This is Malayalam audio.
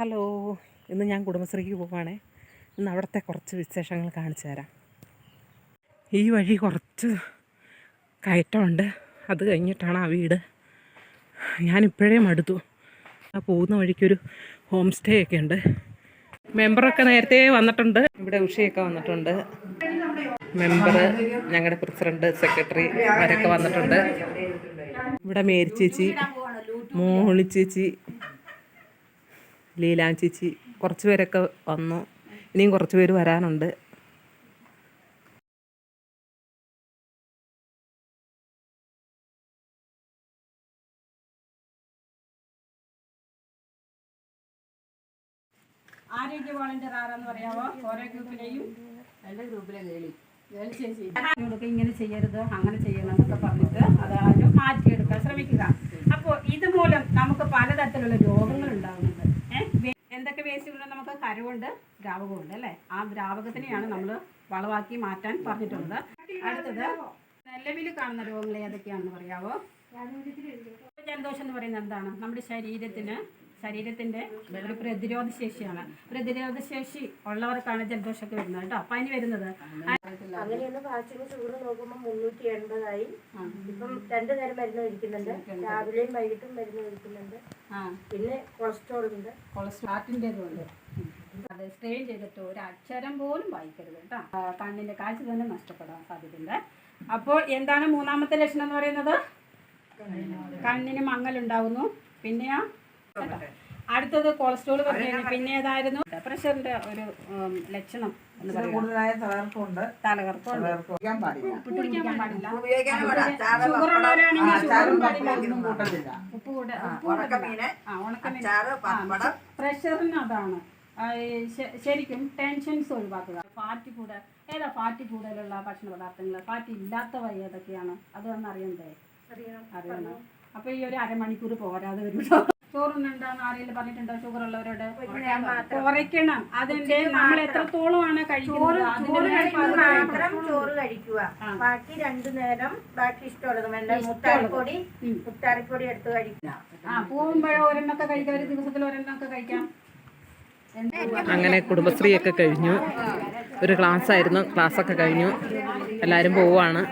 ഹലോ ഇന്ന് ഞാൻ കുടുംബശ്രീക്ക് പോവുകയാണേ ഇന്ന് അവിടുത്തെ കുറച്ച് വിശേഷങ്ങൾ കാണിച്ചു തരാം. ഈ വഴി കുറച്ച് കയറ്റമുണ്ട്. അത് കഴിഞ്ഞിട്ടാണ് ആ വീട്. ഞാനിപ്പോഴേ മടുത്തു. ആ പോകുന്ന വഴിക്കൊരു ഹോം സ്റ്റേ ഒക്കെ ഉണ്ട്. മെമ്പറൊക്കെ നേരത്തെ വന്നിട്ടുണ്ട്. ഇവിടെ ഉഷയൊക്കെ വന്നിട്ടുണ്ട്. മെമ്പർ ഞങ്ങളുടെ പ്രസിഡന്റ് സെക്രട്ടറി അവരൊക്കെ വന്നിട്ടുണ്ട്. ഇവിടെ മേരി ചേച്ചി മോളി ചേച്ചി ലീലാൻ ചേച്ചി കുറച്ച് പേരൊക്കെ വന്നു. ഇനിയും കുറച്ച് പേര് വരാനുണ്ട്. ആരോഗ്യ വോളണ്ടിയർ ആരാന്ന് പറയാമോ ഓരോ ഗ്രൂപ്പിലെയും എന്റെ ഗ്രൂപ്പിലെ കേളി കുട്ടികൾക്ക് ഇങ്ങനെ ചെയ്യരുത് അങ്ങനെ ചെയ്യണം എന്നൊക്കെ പറഞ്ഞിട്ട് അതാരും മാറ്റിയെടുക്കാൻ ശ്രമിക്കുക. അപ്പോൾ ഇതുമൂലം നമുക്ക് പലതരത്തിലുള്ള രോഗങ്ങൾ കരുവുണ്ട് ദ്രാവകമുണ്ട് അല്ലേ? ആ ദ്രാവകത്തിനെയാണ് നമ്മൾ വളവാക്കി മാറ്റാൻ പറഞ്ഞിട്ടുള്ളത്. അടുത്തത് നിലവിൽ കാണുന്ന രോഗങ്ങൾ ഏതൊക്കെയാണെന്ന് പറയാവോ? ജലദോഷം എന്ന് പറയുന്നത് എന്താണ്? നമ്മുടെ ശരീരത്തിന് ശരീരത്തിന്റെ ഒരു പ്രതിരോധ ശേഷിയാണ്. പ്രതിരോധ ശേഷി ഉള്ളവർക്കാണ് ജലദോഷമൊക്കെ വരുന്നത് കേട്ടോ. പനി വരുന്നത് അങ്ങനെയൊന്ന് ഫാസ്റ്റിംഗ് ഷുഗർ നോക്കുമ്പോൾ മുന്നൂറ്റി എൺപതായി. ഇപ്പം രണ്ടു നേരം മരുന്ന് കഴിക്കുന്നുണ്ട് രാവിലെയും വൈകിട്ടും മരുന്ന് കഴിക്കുന്നുണ്ട് പിന്നെ കൊളസ്ട്രോൾ ഉണ്ട്. കൊളസ്ട്രാറ്റിന്റെതുണ്ട് അത് സ്ട്രെയിൻ ചെയ്തിട്ട് ഒരു അക്ഷരം പോലും വായിക്കരുത് കേട്ടോ. കണ്ണിന്റെ കാഴ്ച തന്നെ നഷ്ടപ്പെടാൻ സാധ്യതയുണ്ട്. അപ്പോൾ എന്താണ് മൂന്നാമത്തെ ലക്ഷണം എന്ന് പറയുന്നത്? കണ്ണിന് മങ്ങൽ മങ്ങലുണ്ടാവുന്നു പിന്നെയാ അടുത്തത് കൊളസ്ട്രോൾ പറഞ്ഞു പിന്നെ ഏതായിരുന്നു? പ്രഷറിന്റെ ഒരു ലക്ഷണം എന്ന് പറയുന്നത് കൂടുതലായ തലകർപ്പുണ്ട്. പ്രഷറിന് അതാണ്. ശരിക്കും ടെൻഷൻസ് ഒഴിവാക്കുക. ഫാറ്റ് കൂടെ ഏതാ ഫാറ്റ് കൂടുതലുള്ള ഭക്ഷണ പദാർത്ഥങ്ങൾ? ഫാറ്റ് ഇല്ലാത്തവ ഏതൊക്കെയാണ്? അതൊന്നും അറിയണ്ടേ? അറിയണം. അപ്പൊ ഈ ഒരു അരമണിക്കൂർ പോരാതെ വരും ചോറുന്നുണ്ടാന്ന് ആരെങ്കിലും പറഞ്ഞിട്ടുണ്ടോ ഷുഗർ ഉള്ളവരോട് കുറയ്ക്കണം. അതിന്റെ നമ്മൾ എത്രത്തോളമാണ് കഴിക്കുന്നത്? കഴിക്കുമ്പോൾ മേൽ മാത്രം ചോറ് കഴിക്കുക. ബാക്കി രണ്ടു നേരം ബാക്കി ഇഷ്ടമുള്ളത് വേണ്ട. മുത്താറിപ്പൊടി മുത്താറിപ്പൊടി എടുത്ത് കഴിക്കുക. ആ പോകുമ്പോഴോ ഒരെണ്ണൊക്കെ കഴിക്കാം ഒരു ദിവസത്തിൽ ഒരെണ്ണൊക്കെ കഴിക്കാം. അങ്ങനെ കുടുംബശ്രീയൊക്കെ കഴിഞ്ഞു. ഒരു ക്ലാസ് ആയിരുന്നു ക്ലാസ്സൊക്കെ കഴിഞ്ഞു. എല്ലാവരും പോവാണ്